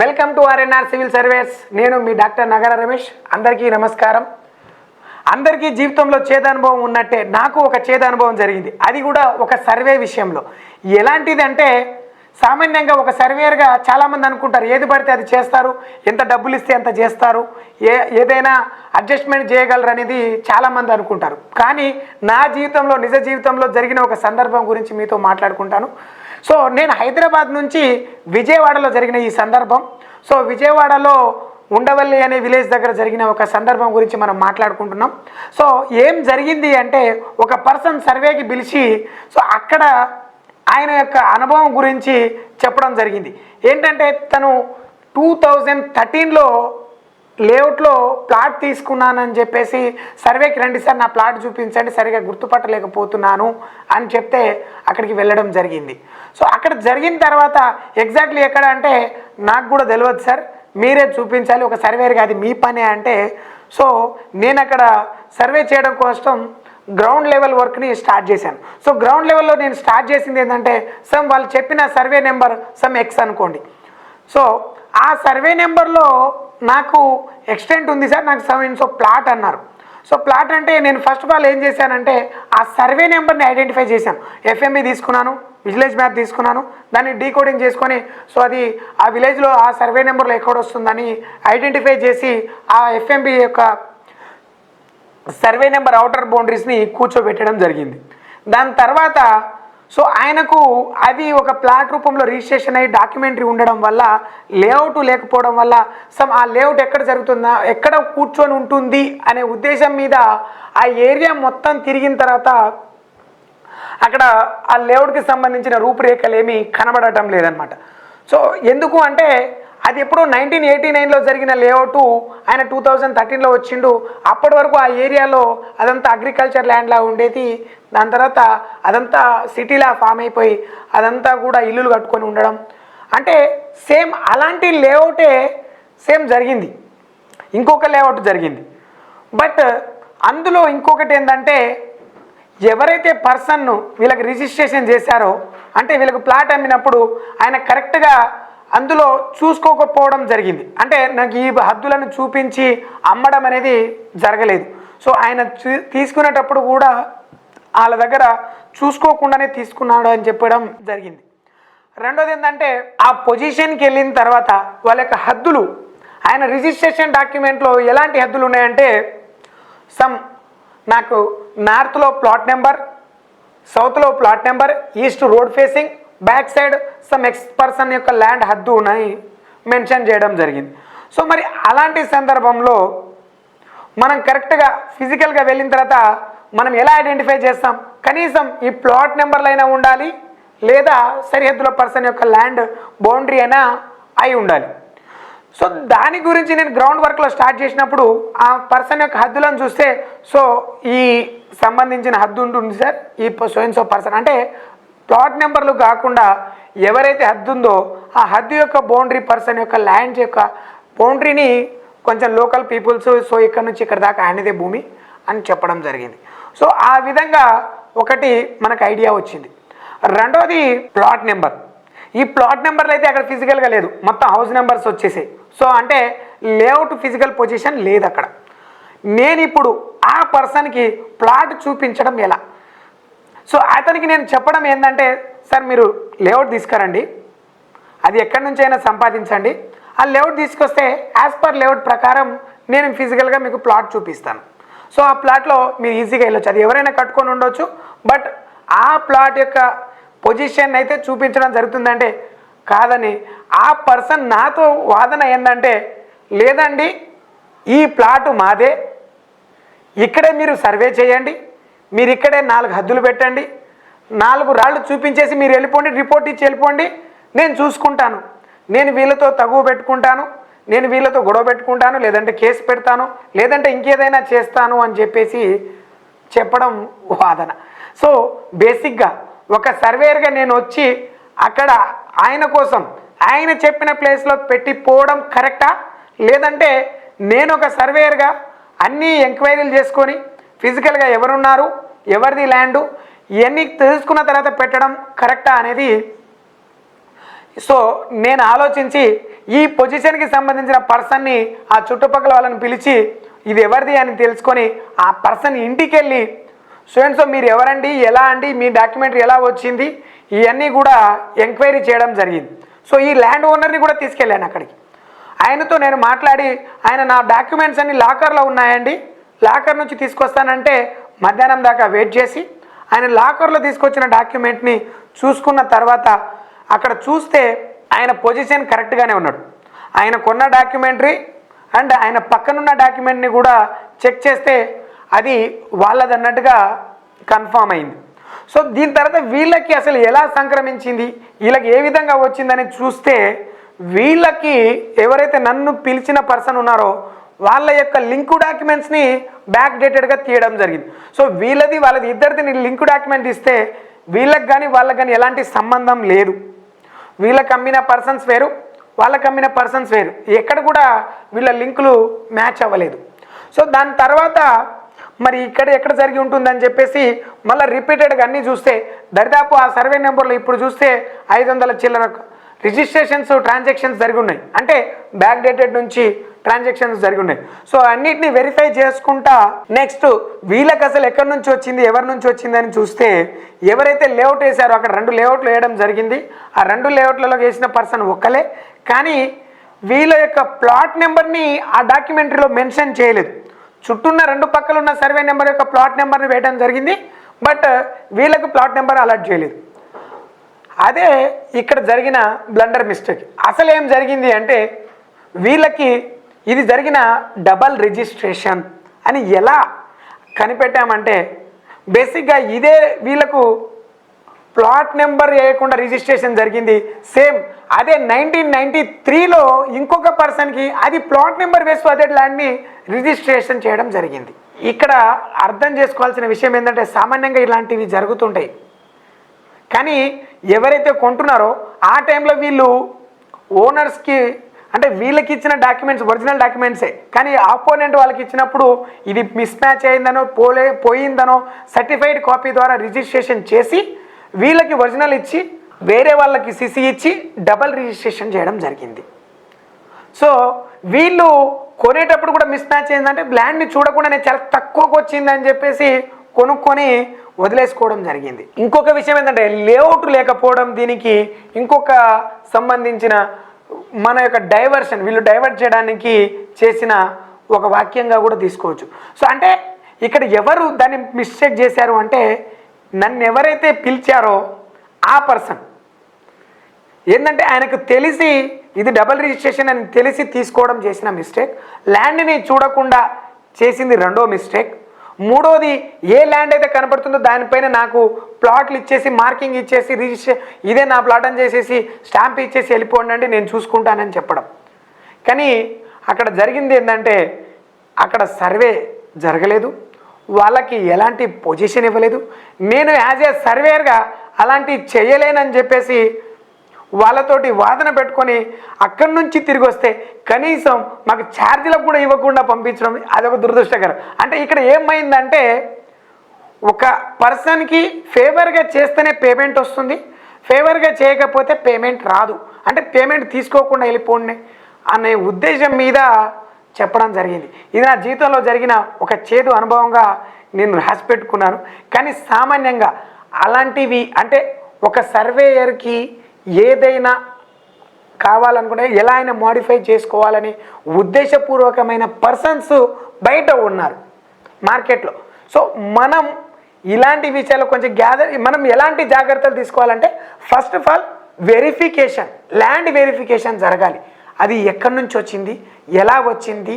Welcome to RNR civil service. నేను మీ doctor నగర రమేష్. అందరికీ నమస్కారం. అందరికీ జీవితంలో చేదనుభవం ఉన్నట్టే నాకు ఒక చేదనుభవం జరిగింది. అది కూడా ఒక సర్వే విషయంలో. ఎలాంటిది అంటే సామాన్యంగా ఒక సర్వేయర్గా చాలామంది అనుకుంటారు ఏది పడితే అది చేస్తారు ఎంత డబ్బులు ఇస్తే ఎంత చేస్తారు ఏ ఏదైనా అడ్జస్ట్మెంట్ చేయగలరు అనేది చాలామంది అనుకుంటారు. కానీ నా జీవితంలో నిజ జీవితంలో జరిగిన ఒక సందర్భం గురించి మీతో మాట్లాడుకుంటాను. సో నేను హైదరాబాద్ నుంచి విజయవాడలో జరిగిన ఈ సందర్భం. సో విజయవాడలో ఉండవల్లి అనే విలేజ్ దగ్గర జరిగిన ఒక సందర్భం గురించి మనం మాట్లాడుకుంటున్నాం. సో ఏం జరిగింది అంటే ఒక పర్సన్ సర్వేకి పిలిచి సో అక్కడ ఆయన యొక్క అనుభవం గురించి చెప్పడం జరిగింది. ఏంటంటే తను టూ థౌజండ్ థర్టీన్లో లేఅవుట్లో ప్లాట్ తీసుకున్నానని చెప్పేసి సర్వేకి రండి సార్ నా ప్లాట్ చూపించండి సరిగా గుర్తుపట్టలేకపోతున్నాను అని చెప్తే అక్కడికి వెళ్ళడం జరిగింది. సో అక్కడ జరిగిన తర్వాత ఎగ్జాక్ట్లీ ఎక్కడ అంటే నాకు కూడా తెలియదు సార్. మీరే చూపించాలి ఒక సర్వేర్ కాదు మీ పనే అంటే సో నేను అక్కడ సర్వే చేయడం కోసం గ్రౌండ్ లెవెల్ వర్క్ని స్టార్ట్ చేశాను. సో గ్రౌండ్ లెవెల్లో నేను స్టార్ట్ చేసింది ఏంటంటే సమ్ వాళ్ళు చెప్పిన సర్వే నెంబర్ సమ్ ఎక్స్ అనుకోండి. సో ఆ సర్వే నెంబర్లో నాకు ఎక్స్టెంట్ ఉంది సార్ నాకు సెవెన్ సో ప్లాట్ అన్నారు. సో ప్లాట్ అంటే నేను ఫస్ట్ ఆఫ్ ఆల్ ఏం చేశానంటే ఆ సర్వే నెంబర్ని ఐడెంటిఫై చేశాను. ఎఫ్ఎంఈ తీసుకున్నాను విలేజ్ మ్యాప్ తీసుకున్నాను దాన్ని డీకోడింగ్ చేసుకొని సో అది ఆ విలేజ్లో ఆ సర్వే నెంబర్లో ఎక్కడ వస్తుందని ఐడెంటిఫై చేసి ఆ ఎఫ్ఎంబి యొక్క సర్వే నెంబర్ అవుటర్ బౌండరీస్ని కూర్చోబెట్టడం జరిగింది. దాని తర్వాత సో ఆయనకు అది ఒక ప్లాట్ రూపంలో రిజిస్ట్రేషన్ అయ్యి డాక్యుమెంటరీ ఉండడం వల్ల లేఅవుట్ లేకపోవడం వల్ల సమ్ ఆ లేఅవుట్ ఎక్కడ జరుగుతుందా ఎక్కడ కూర్చొని ఉంటుంది అనే ఉద్దేశం మీద ఆ ఏరియా మొత్తం తిరిగిన తర్వాత అక్కడ ఆ లేఅవుట్కి సంబంధించిన రూపురేఖలు ఏమీ కనబడటం లేదనమాట సో ఎందుకు అంటే అది ఎప్పుడు నైన్టీన్ ఎయిటీ నైన్లో జరిగిన లేఅవుట్ ఆయన టూ థౌజండ్ థర్టీన్లో వచ్చిండు. అప్పటి వరకు ఆ ఏరియాలో అదంతా అగ్రికల్చర్ ల్యాండ్లా ఉండేది. దాని తర్వాత అదంతా సిటీలా ఫామ్ అయిపోయి అదంతా కూడా ఇల్లులు కట్టుకొని ఉండడం. అంటే సేమ్ అలాంటి లేఅవుటే సేమ్ జరిగింది. ఇంకొక లేఅవుట్ జరిగింది. బట్ అందులో ఇంకొకటి ఏంటంటే ఎవరైతే పర్సన్ను వీళ్ళకి రిజిస్ట్రేషన్ చేశారో అంటే వీళ్ళకి ప్లాట్ అమ్మినప్పుడు ఆయన కరెక్ట్గా అందులో చూసుకోకపోవడం జరిగింది. అంటే నాకు ఈ హద్దులను చూపించి అమ్మడం అనేది జరగలేదు. సో ఆయన చూ- తీసుకునేటప్పుడు కూడా వాళ్ళ దగ్గర చూసుకోకుండానే తీసుకున్నాడు అని చెప్పడం జరిగింది. రెండోది ఏంటంటే ఆ పొజిషన్కి వెళ్ళిన తర్వాత వాళ్ళ యొక్క హద్దులు ఆయన రిజిస్ట్రేషన్ డాక్యుమెంట్లో ఎలాంటి హద్దులు ఉన్నాయంటే సమ్ నాకు నార్త్లో ప్లాట్ నెంబర్ సౌత్లో plot number east road facing back side some X person యొక్క ల్యాండ్ హద్దు ఉన్నాయి మెన్షన్ చేయడం జరిగింది. సో మరి అలాంటి సందర్భంలో మనం కరెక్ట్గా ఫిజికల్గా వెళ్ళిన తర్వాత మనం ఎలా ఐడెంటిఫై చేస్తాం? కనీసం ఈ ప్లాట్ నెంబర్లు అయినా ఉండాలి లేదా సరిహద్దులో పర్సన్ యొక్క ల్యాండ్ బౌండరీ అయినా అయి ఉండాలి. సో దాని గురించి నేను గ్రౌండ్ వర్క్లో స్టార్ట్ చేసినప్పుడు ఆ పర్సన్ యొక్క హద్దులను చూస్తే సో ఈ సంబంధించిన హద్దు ఉంటుంది సార్ ఈ సోయిన్ సో పర్సన్ అంటే ప్లాట్ నెంబర్లు కాకుండా ఎవరైతే హద్దు ఉందో ఆ హద్దు యొక్క బౌండరీ పర్సన్ యొక్క ల్యాండ్ యొక్క బౌండరీని కొంచెం లోకల్ పీపుల్స్ సో ఇక్కడ నుంచి ఇక్కడ దాకా ఆయనదే భూమి అని చెప్పడం జరిగింది. సో ఆ విధంగా ఒకటి మనకు ఐడియా వచ్చింది. రెండోది ప్లాట్ నెంబర్. ఈ ప్లాట్ నెంబర్లు అయితే అక్కడ ఫిజికల్గా లేదు. మొత్తం హౌస్ నెంబర్స్ వచ్చేసాయి. సో అంటే లేఅవుట్ ఫిజికల్ పొజిషన్ లేదు అక్కడ. నేను ఇప్పుడు ఆ పర్సన్కి ప్లాట్ చూపించడం ఎలా? సో అతనికి నేను చెప్పడం ఏంటంటే సార్ మీరు లేఅవుట్ తీసుకురండి. అది ఎక్కడి నుంచి అయినా సంపాదించండి. ఆ లేఅవుట్ తీసుకొస్తే యాజ్ పర్ లేఅవుట్ ప్రకారం నేను ఫిజికల్గా మీకు ప్లాట్ చూపిస్తాను. సో ఆ ప్లాట్లో మీరు ఈజీగా వెళ్ళొచ్చు. అది ఎవరైనా కట్టుకొని ఉండొచ్చు బట్ ఆ ప్లాట్ యొక్క పొజిషన్ అయితే చూపించడం జరుగుతుందంటే కాదని ఆ పర్సన్ నాతో వాదన ఏంటంటే లేదండి ఈ ప్లాటు మాదే. ఇక్కడే మీరు సర్వే చేయండి. మీరు ఇక్కడే నాలుగు హద్దులు పెట్టండి. నాలుగు రాళ్ళు చూపించేసి మీరు వెళ్ళిపోండి రిపోర్ట్ ఇచ్చి వెళ్ళిపోండి. నేను చూసుకుంటాను. నేను వీళ్ళతో తగువ పెట్టుకుంటాను. నేను వీళ్ళతో గొడవ పెట్టుకుంటాను. లేదంటే కేసు పెడతాను. లేదంటే ఇంకేదైనా చేస్తాను అని చెప్పేసి చెప్పడం వాదన. సో బేసిక్గా ఒక సర్వేయర్గా నేను వచ్చి అక్కడ ఆయన కోసం ఆయన చెప్పిన ప్లేస్లో పెట్టిపోవడం కరెక్టా? లేదంటే నేను ఒక సర్వేయర్గా అన్నీ ఎంక్వైరీలు చేసుకొని ఫిజికల్గా ఎవరున్నారు? ఎవరిది ల్యాండు? ఇవన్నీ తెలుసుకున్న తర్వాత పెట్టడం కరెక్టా అనేది? సో నేను ఆలోచించి ఈ పొజిషన్కి సంబంధించిన పర్సన్ని ఆ చుట్టుపక్కల వాళ్ళని పిలిచి ఇది ఎవరిది అని తెలుసుకొని ఆ పర్సన్ ఇంటికి వెళ్ళి సో సో మీరు ఎవరండి? ఎలా అండి? మీ డాక్యుమెంటరీ ఎలా వచ్చింది? ఇవన్నీ కూడా ఎంక్వైరీ చేయడం జరిగింది. సో ఈ ల్యాండ్ ఓనర్ని కూడా తీసుకెళ్ళాను అక్కడికి. ఆయనతో నేను మాట్లాడి ఆయన నా డాక్యుమెంట్స్ అన్ని లాకర్లో ఉన్నాయండి. లాకర్ నుంచి తీసుకొస్తానంటే మధ్యాహ్నం దాకా వెయిట్ చేసి ఆయన లాకర్లో తీసుకొచ్చిన డాక్యుమెంట్ని చూసుకున్న తర్వాత అక్కడ చూస్తే ఆయన పొజిషన్ కరెక్ట్గానే ఉన్నాడు. ఆయన కొన్న డాక్యుమెంటరీ అండ్ ఆయన పక్కనున్న డాక్యుమెంట్ని కూడా చెక్ చేస్తే అది వాళ్ళదన్నట్టుగా కన్ఫామ్ అయింది. సో దీని తర్వాత వీళ్ళకి అసలు ఎలా సంక్రమించింది వీళ్ళకి ఏ విధంగా వచ్చిందని చూస్తే వీళ్ళకి ఎవరైతే నన్ను పిలిచిన పర్సన్ ఉన్నారో వాళ్ళ యొక్క లింక్ డాక్యుమెంట్స్ని బ్యాక్ డేటెడ్గా తీయడం జరిగింది. సో వీళ్ళది వాళ్ళది ఇద్దరిది లింక్ డాక్యుమెంట్ ఇస్తే వీళ్ళకి కానీ వాళ్ళకి కానీ ఎలాంటి సంబంధం లేదు. వీళ్ళకి అమ్మిన పర్సన్స్ వేరు వాళ్ళకి అమ్మిన పర్సన్స్ వేరు. ఎక్కడ కూడా వీళ్ళ లింకులు మ్యాచ్ అవ్వలేదు. సో దాని తర్వాత మరి ఇక్కడ ఎక్కడ జరిగి ఉంటుందని చెప్పేసి మళ్ళీ రిపీటెడ్గా అన్నీ చూస్తే దరిదాపు ఆ సర్వే నెంబర్లో ఇప్పుడు చూస్తే ఐదు వందల చిల్లర రిజిస్ట్రేషన్స్ ట్రాన్సాక్షన్స్ జరిగి ఉన్నాయి. అంటే బ్యాక్ డేటెడ్ నుంచి ట్రాన్సాక్షన్స్ జరిగి ఉన్నాయి సో అన్నిటిని వెరిఫై చేసుకుంటా నెక్స్ట్ వీళ్ళకి అసలు ఎక్కడి నుంచి వచ్చింది ఎవరి నుంచి వచ్చింది అని చూస్తే ఎవరైతే లేఅవుట్ వేశారో అక్కడ రెండు లేఅవుట్లు వేయడం జరిగింది. ఆ రెండు లేఅవుట్లలో వేసిన పర్సన్ ఒక్కలే. కానీ వీళ్ళ యొక్క ప్లాట్ నెంబర్ని ఆ డాక్యుమెంటరీలో మెన్షన్ చేయలేదు. చుట్టూన్న రెండు పక్కలున్న సర్వే నెంబర్ యొక్క ప్లాట్ నెంబర్ని వేయడం జరిగింది. బట్ వీళ్ళకు ప్లాట్ నెంబర్ అలర్ట్ చేయలేదు. అదే ఇక్కడ జరిగిన బ్లండర్ మిస్టేక్. అసలు ఏం జరిగింది అంటే వీళ్ళకి ఇది జరిగిన డబల్ రిజిస్ట్రేషన్ అని ఎలా కనిపెట్టామంటే బేసిక్గా ఇదే వీళ్ళకు ప్లాట్ నెంబర్ వేయకుండా రిజిస్ట్రేషన్ జరిగింది. సేమ్ అదే నైన్టీన్ నైన్టీ త్రీలో ఇంకొక పర్సన్కి అది ప్లాట్ నెంబర్ వేస్తూ అదే ల్యాండ్ని రిజిస్ట్రేషన్ చేయడం జరిగింది. ఇక్కడ అర్థం చేసుకోవాల్సిన విషయం ఏంటంటే సామాన్యంగా ఇలాంటివి జరుగుతుంటాయి. కానీ ఎవరైతే కొంటున్నారో ఆ టైంలో వీళ్ళు ఓనర్స్కి అంటే వీళ్ళకి ఇచ్చిన డాక్యుమెంట్స్ ఒరిజినల్ డాక్యుమెంట్సే. కానీ ఆపోనెంట్ వాళ్ళకి ఇచ్చినప్పుడు ఇది మిస్ మ్యాచ్ అయిందనో పోలే పోయిందనో సర్టిఫైడ్ కాపీ ద్వారా రిజిస్ట్రేషన్ చేసి వీళ్ళకి ఒరిజినల్ ఇచ్చి వేరే వాళ్ళకి సిసి ఇచ్చి డబల్ రిజిస్ట్రేషన్ చేయడం జరిగింది. సో వీళ్ళు కొనేటప్పుడు కూడా మిస్ మ్యాచ్ అయిందంటే ల్యాండ్ని చూడకుండానే చాలా తక్కువకు వచ్చిందని చెప్పేసి కొనుక్కొని వదిలేసుకోవడం జరిగింది. ఇంకొక విషయం ఏంటంటే లేఅవుట్ లేకపోవడం దీనికి ఇంకొక సంబంధించిన మన యొక్క డైవర్షన్ వీళ్ళు డైవర్ట్ చేయడానికి చేసిన ఒక వాక్యంగా కూడా తీసుకోవచ్చు. సో అంటే ఇక్కడ ఎవరు దాన్ని మిస్టేక్ చేశారు అంటే నన్ను ఎవరైతే పిలిచారో ఆ పర్సన్ ఏంటంటే ఆయనకు తెలిసి ఇది డబల్ రిజిస్ట్రేషన్ అని తెలిసి తీసుకోవడం చేసిన మిస్టేక్ ల్యాండ్ని చూడకుండా చేసింది రెండో మిస్టేక్ మూడోది ఏ ల్యాండ్ అయితే కనపడుతుందో దానిపైన నాకు ప్లాట్లు ఇచ్చేసి మార్కింగ్ ఇచ్చేసి రిజిస్ట్రే ఇదే నా ప్లాట్ అని చేసేసి స్టాంప్ ఇచ్చేసి వెళ్ళిపోండి నేను చూసుకుంటానని చెప్పడం. కానీ అక్కడ జరిగింది ఏంటంటే అక్కడ సర్వే జరగలేదు. వాళ్ళకి ఎలాంటి పొజిషన్ ఇవ్వలేదు. నేను యాజ్ ఏ సర్వేయర్గా అలాంటి చేయలేనని చెప్పేసి వాళ్ళతోటి వాదన పెట్టుకొని అక్కడి నుంచి తిరిగి వస్తే కనీసం మాకు ఛార్జీలకు కూడా ఇవ్వకుండా పంపించడం అదొక దురదృష్టకరం. అంటే ఇక్కడ ఏమైందంటే ఒక పర్సన్కి ఫేవర్గా చేస్తేనే పేమెంట్ వస్తుంది ఫేవర్గా చేయకపోతే పేమెంట్ రాదు. అంటే పేమెంట్ తీసుకోకుండా వెళ్ళిపోండి అనే ఉద్దేశం మీద చెప్పడం జరిగింది. ఇది నా జీవితంలో జరిగిన ఒక చేదు అనుభవంగా నేను రాసి పెట్టుకున్నాను. కానీ సామాన్యంగా అలాంటివి అంటే ఒక సర్వేయర్కి ఏదైనా కావాలనుకునే ఎలా అయినా మోడిఫై చేసుకోవాలని ఉద్దేశపూర్వకమైన పర్సన్స్ బయట ఉన్నారు మార్కెట్లో. సో మనం ఇలాంటి విషయాలు కొంచెం గ్యాదర్ మనం ఎలాంటి జాగ్రత్తలు తీసుకోవాలంటే first of all verification land verification జరగాలి. అది ఎక్కడి నుంచి వచ్చింది? ఎలా వచ్చింది?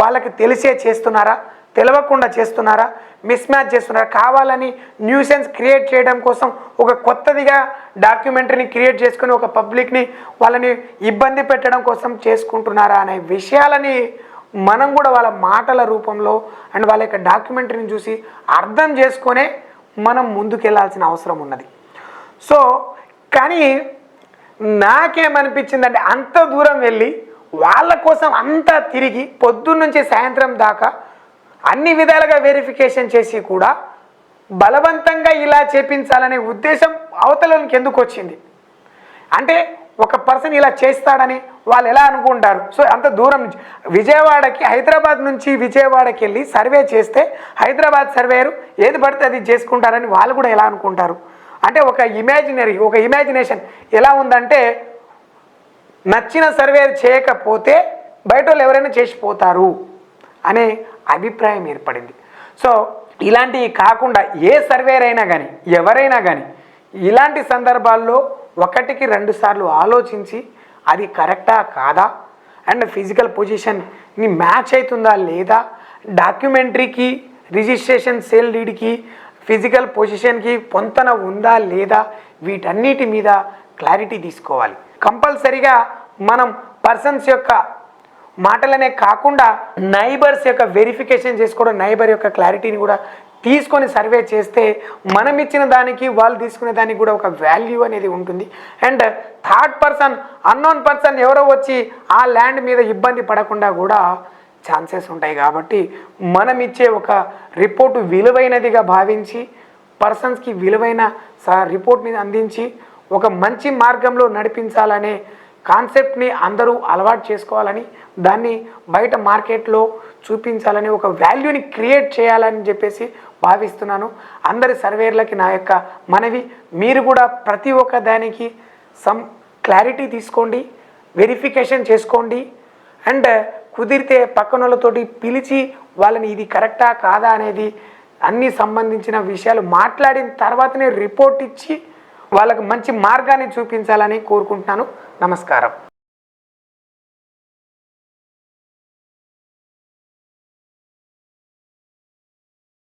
వాళ్ళకి తెలిసే చేస్తున్నారా? తెలవకుండా చేస్తున్నారా? మిస్ మ్యాచ్ చేస్తున్నారా? కావాలని న్యూసెన్స్ క్రియేట్ చేయడం కోసం ఒక కొత్తదిగా డాక్యుమెంటరీని క్రియేట్ చేసుకుని ఒక పబ్లిక్ని వాళ్ళని ఇబ్బంది పెట్టడం కోసం చేసుకుంటున్నారా అనే విషయాలని మనం కూడా వాళ్ళ మాటల రూపంలో అండ్ వాళ్ళ యొక్క డాక్యుమెంటరీని చూసి అర్థం చేసుకొనే మనం ముందుకెళ్ళాల్సిన అవసరం ఉన్నది. సో కానీ నాకేమనిపించిందంటే అంత దూరం వెళ్ళి వాళ్ళ కోసం అంతా తిరిగి పొద్దున్నుంచి సాయంత్రం దాకా అన్ని విధాలుగా వెరిఫికేషన్ చేసి కూడా బలవంతంగా ఇలా చేపించాలనే ఉద్దేశం అవతలకి ఎందుకు వచ్చింది? అంటే ఒక పర్సన్ ఇలా చేస్తాడని వాళ్ళు ఎలా అనుకుంటారు? సో అంత దూరం నుంచి. విజయవాడకి హైదరాబాద్ నుంచి విజయవాడకి వెళ్ళి సర్వే చేస్తే హైదరాబాద్ సర్వేయరు ఏది పడితే అది చేసుకుంటారని వాళ్ళు కూడా ఎలా అనుకుంటారు? అంటే ఒక ఇమాజినరీ ఒక ఇమాజినేషన్ ఎలా ఉందంటే నచ్చిన సర్వే చేయకపోతే బయట వాళ్ళు ఎవరైనా చేసిపోతారు అనే అభిప్రాయం ఏర్పడింది. సో ఇలాంటివి కాకుండా ఏ సర్వేర్ అయినా కానీ ఎవరైనా కానీ ఇలాంటి సందర్భాల్లో ఒకటికి రెండు సార్లు ఆలోచించి అది కరెక్టా కాదా? అండ్ ఫిజికల్ పొజిషన్ని మ్యాచ్ అవుతుందా లేదా? డాక్యుమెంటరీకి రిజిస్ట్రేషన్ సేల్ డీడ్కి ఫిజికల్ పొజిషన్కి పొంతన ఉందా లేదా? వీటన్నిటి మీద క్లారిటీ తీసుకోవాలి. కంపల్సరిగా మనం పర్సన్స్ యొక్క మాటలనే కాకుండా నైబర్స్ యొక్క వెరిఫికేషన్ చేసుకోవడం నైబర్ యొక్క క్లారిటీని కూడా తీసుకొని సర్వే చేస్తే మనం ఇచ్చిన దానికి వాళ్ళు తీసుకునే దానికి కూడా ఒక వాల్యూ అనేది ఉంటుంది. And third person unknown person ఎవరో వచ్చి ఆ ల్యాండ్ మీద ఇబ్బంది పడకుండా కూడా ఛాన్సెస్ ఉంటాయి కాబట్టి మనం ఇచ్చే ఒక రిపోర్టు విలువైనదిగా భావించి పర్సన్స్కి విలువైన స రిపోర్ట్ని అందించి ఒక మంచి మార్గంలో నడిపించాలనే కాన్సెప్ట్ని అందరూ అలవాటు చేసుకోవాలని దాన్ని బయట మార్కెట్లో చూపించాలని ఒక వాల్యూని క్రియేట్ చేయాలని చెప్పేసి భావిస్తున్నాను. అందరి సర్వేర్లకి నా యొక్క మనవి మీరు కూడా ప్రతి ఒక్క దానికి సమ్ క్లారిటీ తీసుకోండి వెరిఫికేషన్ చేసుకోండి అండ్ కుదిరితే పక్కనోళ్ళతోటి పిలిచి వాళ్ళని ఇది కరెక్టా కాదా అనేది అన్ని సంబంధించిన విషయాలు మాట్లాడిన తర్వాతనే రిపోర్ట్ ఇచ్చి వాళ్ళకు మంచి మార్గాన్ని చూపించాలని కోరుకుంటున్నాను. నమస్కారం.